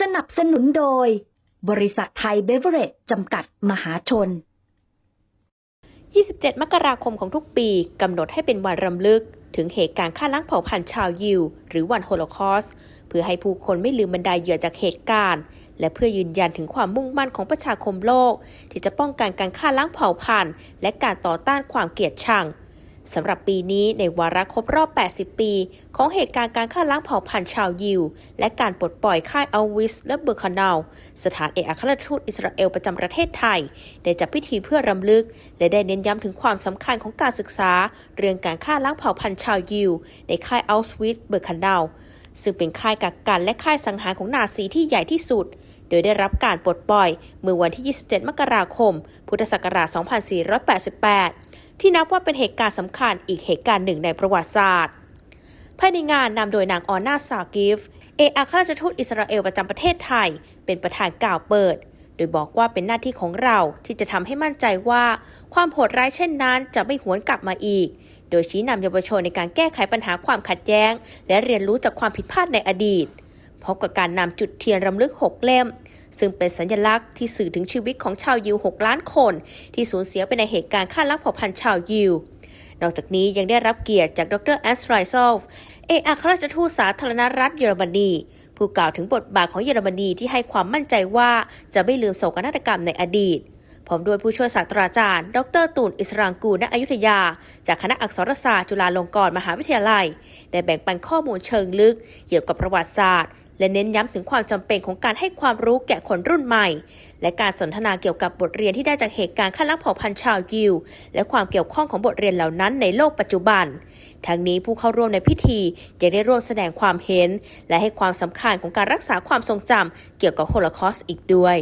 สนับสนุนโดย บริษัทไทยเบเวอร์เรจจำกัดมหาชน 27 มกราคมของทุกปีกำหนดให้เป็นวันรำลึก ถึงเหตุการณ์ฆ่าล้างเผ่าพันธุ์ชาวยิว หรือวันโฮโลคอสต์เพื่อให้ผู้คนไม่ลืมบรรดาเหยื่อจากเหตุการณ์ และเพื่อยืนยันถึงความมุ่งมั่นของประชาคมโลก ที่จะป้องกันการฆ่าล้างเผ่าพันธุ์ และการต่อต้านความเกลียดชัง สำหรับปีนี้ในวาระครบรอบ 80 ปี ของเหตุการณ์การฆ่าล้างเผ่าพันธุ์ชาวยิว และการปลดปล่อยค่ายอัลวิสและเบอร์คานาล สถานเอกอัครราชทูตอิสราเอลประจำประเทศไทย ได้จัดพิธีเพื่อรำลึก และได้เน้นย้ำถึงความสำคัญของการศึกษา เรื่องการฆ่าล้างเผ่าพันธุ์ชาวยิว ในค่ายอัลสวิสเบอร์คานาลซึ่งเป็นค่ายกักกันและค่ายสังหารของนาซีที่ใหญ่ที่สุด โดยได้รับการปลดปล่อยเมื่อวันที่ 27 มกราคม พุทธศักราช 2488 ที่นับว่าเป็นเหตุการณ์สำคัญอีกเหตุการณ์หนึ่งในประวัติศาสตร์ ภายในงานนำโดยนางออนาซากิฟ เอกอัครราชทูตอิสราเอลประจำประเทศไทย เป็นประธานกล่าวเปิด โดยบอกว่าเป็นหน้าที่ของเราที่จะทำให้มั่นใจว่า ความโหดร้ายเช่นนั้นจะไม่หวนกลับมาอีก โดยชี้นำเยาวชนในการแก้ไขปัญหาความขัดแย้ง และเรียนรู้จากความผิดพลาดในอดีตพบกับการนำจุดเทียนรำลึก 6 เล่ม ซึ่งเป็นสัญลักษณ์ที่สื่อถึงชีวิตของชาวยิว 6 ล้านคน ที่สูญเสียไปในเหตุการณ์ฆ่าล้างเผ่าพันธุ์ชาวยิวนอกจากนี้ยังได้รับเกียรติจากดรแอสไรซอลฟ์เอกอัครราชทูตสาธารณรัฐเยอรมนี ผู้กล่าวถึงบทบาทของเยอรมนีที่ให้ความมั่นใจว่าจะไม่ลืมโศกนาฏกรรมในอดีต พร้อมด้วยผู้ช่วยศาสตราจารย์ ดรตูนอิสรางกูลณอยุธยา จากคณะอักษรศาสตร์จุฬาลงกรณ์มหาวิทยาลัย ได้แบ่งปันข้อมูลเชิงลึก เกี่ยวกับประวัติศาสตร์ และเน้นย้ำถึงความจำเป็นของการให้ความรู้แก่คนรุ่นใหม่ และการสนทนาเกี่ยวกับบทเรียนที่ได้จากเหตุการณ์ฆ่าล้างเผ่าพันธุ์ชาวยิว และความเกี่ยวข้องของบทเรียนเหล่านั้นในโลกปัจจุบัน ทั้งนี้ผู้เข้าร่วมในพิธียังได้ร่วมแสดงความเห็น และให้ความสำคัญของการรักษาความทรงจำเกี่ยวกับโฮโลคอสต์อีกด้วย